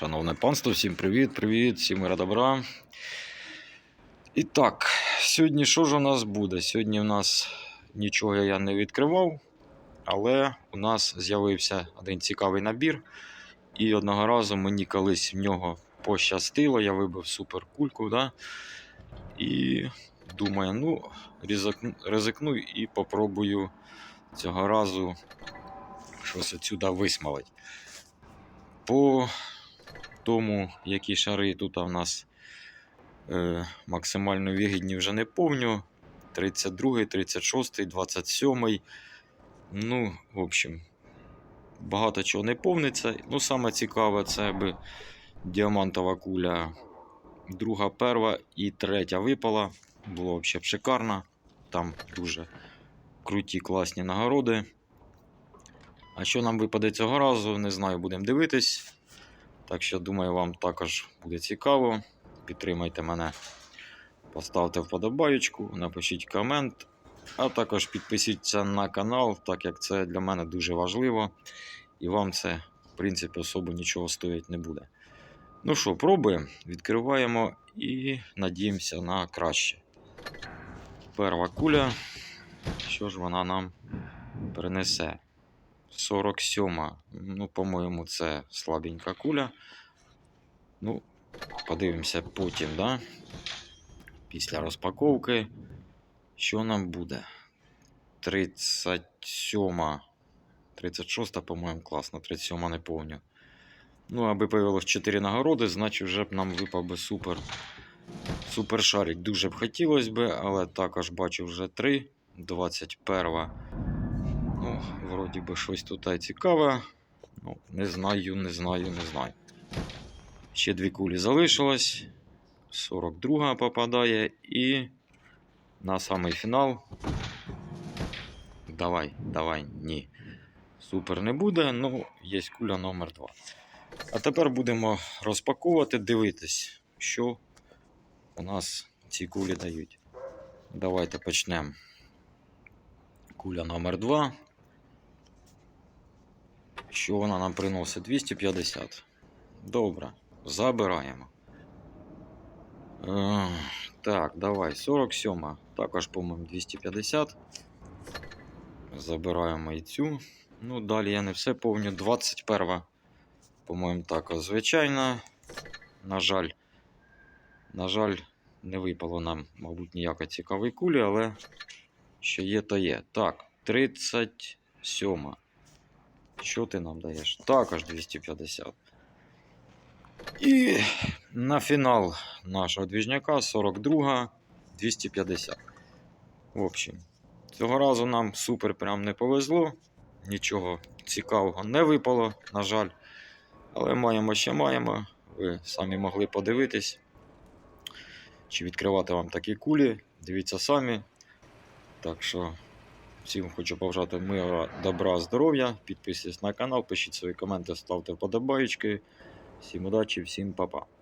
Шановне панство, всім привіт, привіт, всім мира добра. І так, сьогодні що ж у нас буде? Сьогодні у нас нічого я не відкривав, але у нас з'явився один цікавий набір. І одного разу мені колись в нього пощастило, я вибив супер кульку, да? і думаю, ну, ризикну, і попробую цього разу щось отсюди висмалить. По тому, які шари тут у нас е, максимально вигідні, вже не помню. 32, 36, 27. Ну, в общем, багато чого не повниться. Ну, саме цікаве, це аби діамантова куля. Друга, перша і третя випала. Було взагалі шикарно. Там дуже круті, класні нагороди. А що нам випаде цього разу, не знаю, будемо дивитись. Так що, думаю, вам також буде цікаво. Підтримайте мене, поставте вподобаючку, напишіть комент, а також підпишіться на канал, так як це для мене дуже важливо. І вам це, в принципі, особо нічого стоїть не буде. Ну що, пробуємо, відкриваємо і надіємося на краще. Перша куля. Що ж вона нам принесе? 47. Ну, по-моєму, це слабенька куля. Ну, подивимося потім, да? Після розпаковки. Що нам буде? 37. 36, по-моєму, класно. 37 не помню. Ну, аби появилось 4 нагороди, значить вже б нам випав би супер. Супер шарик. Дуже б хотілося би, але також бачу вже 3. 21. Вроді би щось тут цікаве. Ну, не знаю, не знаю, не знаю. Ще дві кулі залишилось. 42 попадає і на самий фінал. Давай, давай, ні. Супер не буде, ну, є куля номер 2. А тепер будемо розпаковувати, дивитись, що у нас ці кулі дають. Давайте почнемо. Куля номер 2. Що вона нам приносить? 250. Добре, забираємо. Е, так, давай, 47. Також, по-моєму, 250. Забираємо і цю. Ну, далі я не все повню. 21. По-моєму, також звичайна. На жаль, на жаль, не випало нам, мабуть, ніякої цікавої кулі, але що є, то є. Так, 37. Що ти нам даєш? Також 250. І на фінал нашого двіжняка 42 250. В общем, цього разу нам супер прям не повезло. Нічого цікавого не випало, на жаль. Але маємо, що маємо. Ви самі могли подивитись. Чи відкривати вам такі кулі. Дивіться самі. Так що. Всім хочу побажати мира, добра, здоров'я. Підписуйтесь на канал, пишіть свої коменти, ставте вподобайки. Всім удачі, всім па-па.